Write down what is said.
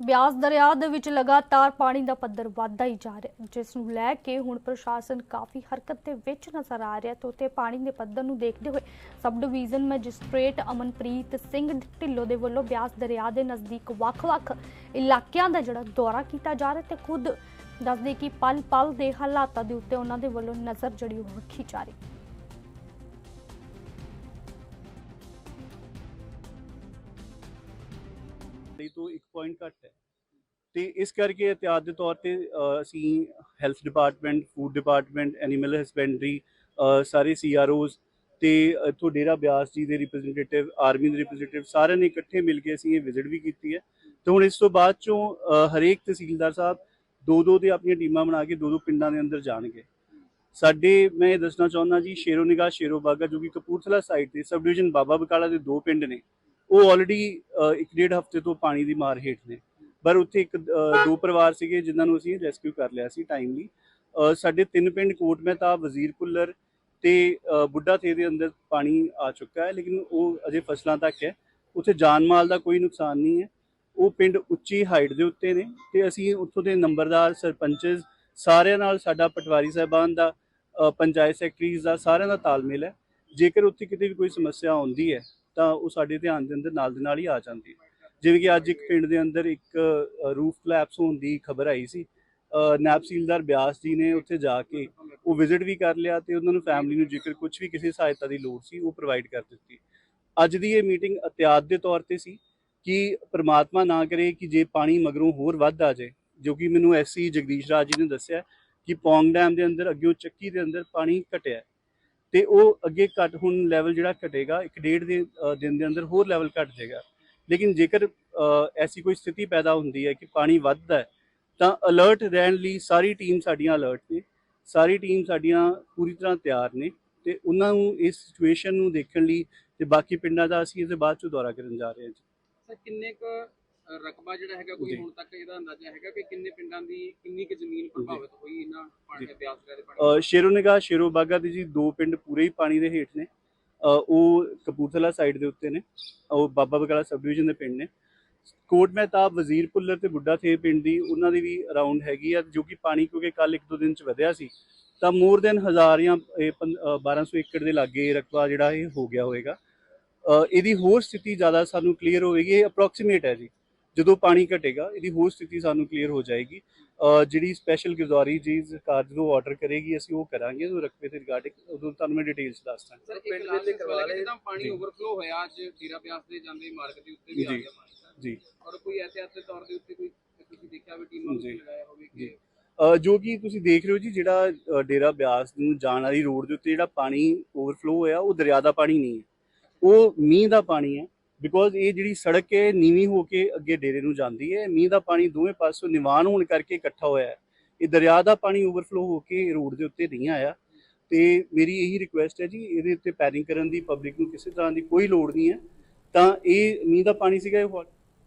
ਬਿਆਸ ਦਰਿਆ ਦੇ ਵਿੱਚ ਲਗਾਤਾਰ ਪਾਣੀ ਦਾ ਪੱਧਰ ਵਧਦਾ ਹੀ ਜਾ ਰਿਹਾ ਜਿਸ ਨੂੰ ਲੈ ਕੇ ਹੁਣ ਪ੍ਰਸ਼ਾਸਨ ਕਾਫੀ ਹਰਕਤ ਦੇ ਵਿੱਚ ਨਜ਼ਰ ਆ ਰਿਹਾ ਤੇ ਉੱਤੇ ਪਾਣੀ ਦੇ ਪੱਧਰ ਨੂੰ ਦੇਖਦੇ ਹੋਏ sub division magistrate Amanpreet Singh Dhillon ਦੇ ਵੱਲੋਂ ਬਿਆਸ ਦਰਿਆ ਦੇ ਨਜ਼ਦੀਕ ਵੱਖ-ਵੱਖ ਇਲਾਕਿਆਂ ਦਾ ਜਿਹੜਾ ਦੌਰਾ ਕੀਤਾ ਜਾ ਰਿਹਾ ਤੇ ਖੁਦ ਦੱਸਦੇ ਕਿ ਪਲ-ਪਲ ਦੇ ਹਾਲਾਤਾਂ ਦੇ ਉੱਤੇ ਉਹਨਾਂ ਦੇ ਵੱਲੋਂ ਨਜ਼ਰ ਜਿਹੜੀ ਉਹ ਰੱਖੀ ਜਾ ਰਹੀ ਲਈ ਤੋਂ 1 ਪੁਆਇੰਟ ਘੱਟ ਹੈ। ਤੇ ਇਸ ਕਰਕੇ ਇhtiyat ਦੇ ਤੌਰ ਤੇ ਅਸੀਂ health department food department animal husbandry ਸਾਰੇ ਸੀਆਰਓਜ਼ ਤੇ ਇੱਥੋਂ ਡੇਰਾ ਬਿਆਸ ਜੀ ਦੇ ਰਿਪਰੈਜ਼ੈਂਟੇਟਿਵ ਆਰਮੀ ਦੇ ਰਿਪਰੈਜ਼ੈਂਟੇਟਿਵ ਸਾਰਿਆਂ ਨੇ ਇਕੱਠੇ ਮਿਲ ਕੇ ਅਸੀਂ ਇਹ ਵਿਜ਼ਿਟ ਵੀ ਕੀਤੀ ਹੈ। ਤੇ ਹੁਣ ਇਸ ਤੋਂ ਬਾਅਦ ਚੋਂ ਹਰੇਕ ਤਹਿਸੀਲਦਾਰ ਸਾਹਿਬ ਦੋ ਦੋ ਦੇ ਆਪਣੀਆਂ ਟੀਮਾਂ ਬਣਾ ਕੇ ਦੋ ਦੋ ਪਿੰਡਾਂ ਦੇ ਅੰਦਰ ਜਾਣਗੇ। ਸਾਡੇ, ਮੈਂ ਇਹ ਦੱਸਣਾ ਚਾਹੁੰਦਾ ਜੀ, ਸ਼ੇਰੋ ਨਿਗਾਹ ਸ਼ੇਰੋ ਬਾਗਾ ਜੋ ਕਿ ਕਪੂਰਥਲਾ ਸਾਈਡ ਤੇ ਸਬ ਡਿਵੀਜ਼ਨ ਬਾਬਾ ਬਕਾਲਾ ਦੇ ਦੋ ਪਿੰਡ ਨੇ ਉਹ ਆਲਰੇਡੀ ਇੱਕ ਡੇਢ ਹਫ਼ਤੇ ਤੋਂ ਪਾਣੀ ਦੀ ਮਾਰ ਹੇਠ ਨੇ। ਪਰ ਉੱਥੇ ਇੱਕ ਦੋ ਪਰਿਵਾਰ ਸੀਗੇ ਜਿਨ੍ਹਾਂ ਨੂੰ ਅਸੀਂ ਰੈਸਕਿਊ ਕਰ ਲਿਆ ਸੀ ਟਾਈਮਲੀ ਸਾਡੇ ਤਿੰਨ ਪਿੰਡ ਕੋਟ ਮਹਿਤਾ, ਵਜ਼ੀਰ ਪੁੱਲਰ ਤੇ ਬੁੱਢਾ ਥੇ ਦੇ ਅੰਦਰ ਪਾਣੀ ਆ ਚੁੱਕਾ ਹੈ, ਲੇਕਿਨ ਉਹ ਅਜੇ ਫਸਲਾਂ ਤੱਕ ਹੈ। ਉੱਥੇ ਜਾਨ ਮਾਲ ਦਾ ਕੋਈ ਨੁਕਸਾਨ ਨਹੀਂ ਹੈ। ਉਹ ਪਿੰਡ ਉੱਚੀ ਹਾਈਟ ਦੇ ਉੱਤੇ ਨੇ ਤੇ ਅਸੀਂ ਉੱਥੋਂ ਦੇ ਨੰਬਰਦਾਰ, ਸਰਪੰਚਸ ਸਾਰਿਆਂ ਨਾਲ ਸਾਡਾ ਪਟਵਾਰੀ ਸਾਹਿਬਾਨ ਦਾ ਪੰਚਾਇਤ ਸੈਕਟਰੀਜ਼ ਦਾ ਸਾਰਿਆਂ ਦਾ ਤਾਲਮੇਲ ਹੈ। ਜੇਕਰ ਉੱਥੇ ਕਿਤੇ ਵੀ ਕੋਈ ਸਮੱਸਿਆ ਆਉਂਦੀ ਹੈ ਤਾਂ ਉਹ ਸਾਡੇ ਧਿਆਨ ਦੇ ਅੰਦਰ ਨਾਲ ਦੇ ਨਾਲ ਹੀ ਆ ਜਾਂਦੀ। ਜਿਵੇਂ ਕਿ ਅੱਜ ਇੱਕ ਪਿੰਡ ਦੇ ਅੰਦਰ ਇੱਕ ਰੂਫ ਕਲੈਪਸ ਹੋਣ ਦੀ ਖਬਰ ਆਈ ਸੀ। ਨੈਪਸੀਲਦਾਰ ਬਿਆਸ ਜੀ ਨੇ ਉੱਥੇ ਜਾ ਕੇ ਉਹ ਵਿਜ਼ਿਟ ਵੀ ਕਰ ਲਿਆ ਤੇ ਉਹਨਾਂ ਨੂੰ ਫੈਮਿਲੀ ਨੂੰ ਜੇਕਰ ਕੁਝ ਵੀ ਕਿਸੇ ਸਹਾਇਤਾ ਦੀ ਲੋੜ ਸੀ, ਉਹ ਪ੍ਰੋਵਾਈਡ ਕਰ ਦਿੱਤੀ। ਅੱਜ ਦੀ ਇਹ ਮੀਟਿੰਗ ਇhtiyat ਦੇ ਤੌਰ ਤੇ ਸੀ ਕਿ ਪ੍ਰਮਾਤਮਾ ਨਾ ਕਰੇ ਕਿ ਜੇ ਪਾਣੀ ਮਗਰੋਂ ਹੋਰ ਵੱਧ ਆ ਜਾਏ, ਜੋ ਕਿ ਮੈਨੂੰ ਐਸਸੀ ਜਗਦੀਸ਼ ਰਾਜ ਜੀ ਨੇ ਦੱਸਿਆ ਕਿ ਪੌਂਗ ਡੈਮ ਦੇ ਅੰਦਰ ਅੱਗੇ ਚੱਕੀ ਦੇ ਅੰਦਰ ਪਾਣੀ ਘਟਿਆ। ਤੇ ਉਹ ਅੱਗੇ ਘਟ, ਹੁਣ ਲੈਵਲ ਜਿਹੜਾ ਘਟੇਗਾ, ਇੱਕ ਡੇਢ ਦੇ ਦਿਨ ਦੇ ਅੰਦਰ ਹੋਰ ਲੈਵਲ ਘਟ ਜਾਏਗਾ। ਲੇਕਿਨ ਜੇਕਰ ਐਸੀ ਕੋਈ ਸਥਿਤੀ ਪੈਦਾ ਹੁੰਦੀ ਹੈ ਕਿ ਪਾਣੀ ਵੱਧਦਾ ਹੈ, ਤਾਂ ਅਲਰਟ ਰਹਿਣ ਲਈ ਸਾਰੀ ਟੀਮ ਸਾਡੀਆਂ ਅਲਰਟ ਨੇ, ਸਾਰੀ ਟੀਮ ਸਾਡੀਆਂ ਪੂਰੀ ਤਰ੍ਹਾਂ ਤਿਆਰ ਨੇ ਤੇ ਉਹਨਾਂ ਨੂੰ ਇਸ ਸਿਚੁਏਸ਼ਨ ਨੂੰ ਦੇਖਣ ਲਈ ਤੇ ਬਾਕੀ ਪਿੰਡਾਂ ਦਾ ਅਸੀਂ ਇਹਦੇ ਬਾਅਦ ਚ ਦੌਰਾ ਕਰਨ ਜਾ ਰਹੇ ਹਾਂ ਜੀ। ਸਰ, ਕਿੰਨੇ ਕੁ ਰਕਬਾ ਜਿਹੜਾ ਹੈਗਾ ਕੋਈ। ਹੁਣ ਤੱਕ ਇਹਦਾ ਅੰਦਾਜ਼ਾ ਹੈਗਾ ਕਿ ਕਿੰਨੇ ਪਿੰਡਾਂ ਦੀ ਕਿੰਨੀ ਕੁ ਜ਼ਮੀਨ ਪ੍ਰਭਾਵਿਤ ਹੋਈ ਇਹਨਾਂ ਪਾਣੀ ਦੇ ਬਿਆਸ ਦੇ ਪਾਣੀ ਸ਼ੇਰੋ ਨਿਗਾਹ ਸ਼ੇਰੋ ਬਾਗਾ ਦੇ ਜੀ ਦੋ ਪਿੰਡ ਪੂਰੇ ਹੀ ਪਾਣੀ ਦੇ ਹੇਠ ਨੇ। ਉਹ ਕਪੂਰਥਲਾ ਸਾਈਡ ਦੇ ਉੱਤੇ ਨੇ। ਉਹ ਬਾਬਾ ਬਕਾਲਾ ਸਬ ਡਿਵੀਜ਼ਨ ਦੇ ਪਿੰਡ ਨੇ। ਕੋਟ ਮਹਿਤਾਬ ਵਜ਼ੀਰ ਪੁੱਲਰ ਤੇ ਬੁੱਢਾ ਥੇ ਪਿੰਡ ਦੀ ਉਹਨਾਂ ਦੀ ਵੀ ਅਰਾਊਂਡ ਹੈਗੀ ਆ ਜੋ ਕਿ ਪਾਣੀ ਕਿਉਂਕਿ ਕੱਲ ਇੱਕ ਦੋ ਦਿਨ ਚ ਵਧਿਆ ਸੀ। ਤਾਂ ਮੋਰ ਦੈਨ ਹਜ਼ਾਰ ਜਾਂ ਇਹ ਪੰ- ਅ, 1200 ਏਕੜ ਦੇ ਲਾਗੇ ਰਕਬਾ ਜਿਹੜਾ ਇਹ ਹੋ ਗਿਆ ਹੋਵੇਗਾ ਇਹਦੀ ਹੋਰ ਸਥਿਤੀ ਜ਼ਿਆਦਾ ਸਾਨੂੰ ਕਲੀਅਰ ਹੋਵੇਗੀ ਇਹ ਅਪਰੋਕਸੀਮੇਟ ਹੈ ਜੀ। ਜਦੋਂ ਪਾਣੀ ਘਟੇਗਾ ਇਹਦੀ ਹੋਰ ਸਥਿਤੀ ਸਾਨੂੰ ਕਲੀਅਰ ਹੋ ਜਾਏਗੀ ਜਿਹੜੀ ਸਪੈਸ਼ਲ ਗੁਜ਼ਾਰੀ ਜੀ ਸਰਕਾਰ ਜਦੋਂ ਆਰਡਰ ਕਰੇਗੀ ਅਸੀਂ ਉਹ ਕਰਾਂਗੇ ਉਹ ਰਕਬੇ ਤੇ ਰਿਗਾਰਡਿੰਗ ਉਦੋਂ ਤੁਹਾਨੂੰ ਮੈਂ ਡਿਟੇਲਸ ਦੱਸਦਾਂ ਸਰ ਪਿੰਡ ਇੱਕ ਦੇ ਲਾਸਟ ਕਰਵਾ ਸਵਾਲ ਹੈ ਲਏ। ਜਦੋਂ ਪਾਣੀ ਜੀ। ਓਵਰਫਲੋ ਹੋਇਆ ਅੱਜ ਜੀਰਾ ਬਿਆਸ ਦੇ ਜਾਂਦੇ ਮਾਰਗ ਦੇ ਉੱਤੇ ਵੀ ਆ ਜੀ। ਗਿਆ ਪਾਣੀ ਸਰ ਜੀ ਔਰ ਕੋਈ ਐਹਤਿਆਤ ਦੇ ਤੌਰ ਦੇ ਉੱਤੇ ਕੋਈ ਤੁਸੀਂ ਦੇਖਿਆ ਵੀ ਟੀਮਾਂ ਨੂੰ ਜੀ। ਲਗਾਇਆ ਹੋਵੇ ਜੀ। ਕਿ ਅ, ਜੋ ਕਿ ਤੁਸੀਂ ਦੇਖ ਰਹੇ ਹੋ ਜੀ ਜਿਹੜਾ ਡੇਰਾ ਬਿਆਸ ਨੂੰ ਜਾਣ ਵਾਲੀ ਰੋਡ ਦੇ ਉੱਤੇ ਜਿਹੜਾ ਪਾਣੀ ਓਵਰਫਲੋ ਹੋਇਆ ਉਹ ਦਰਿਆ ਦਾ ਪਾਣੀ ਨਹੀਂ ਹੈ ਉਹ ਮੀਂਹ ਦਾ ਪਾਣੀ ਹੈ ਬਿਕੋਜ਼ ਇਹ ਜਿਹੜੀ ਸੜਕ ਹੈ, ਨੀਵੀਂ ਹੋ ਕੇ ਅੱਗੇ ਡੇਰੇ ਨੂੰ ਜਾਂਦੀ ਹੈ। ਮੀਂਹ ਦਾ ਪਾਣੀ ਦੋਵੇਂ ਪਾਸੋਂ ਨਿਵਾਨ ਹੋਣ ਕਰਕੇ ਇਕੱਠਾ ਹੋਇਆ ਹੈ। ਇਹ ਦਰਿਆ ਦਾ ਪਾਣੀ ਓਵਰਫਲੋ ਹੋ ਕੇ ਰੋਡ ਦੇ ਉੱਤੇ ਨਹੀਂ ਆਇਆ। ਤੇ ਮੇਰੀ ਇਹੀ ਰਿਕੁਐਸਟ ਹੈ ਜੀ, ਇਹਦੇ ਉੱਤੇ ਪੈਰਿੰਗ ਕਰਨ ਦੀ ਪਬਲਿਕ ਨੂੰ ਕਿਸੇ ਤਰ੍ਹਾਂ ਦੀ ਕੋਈ ਲੋੜ ਨਹੀਂ ਹੈ। ਤਾਂ ਇਹ ਮੀਂਹ ਦਾ ਪਾਣੀ ਸੀਗਾ ਇਹ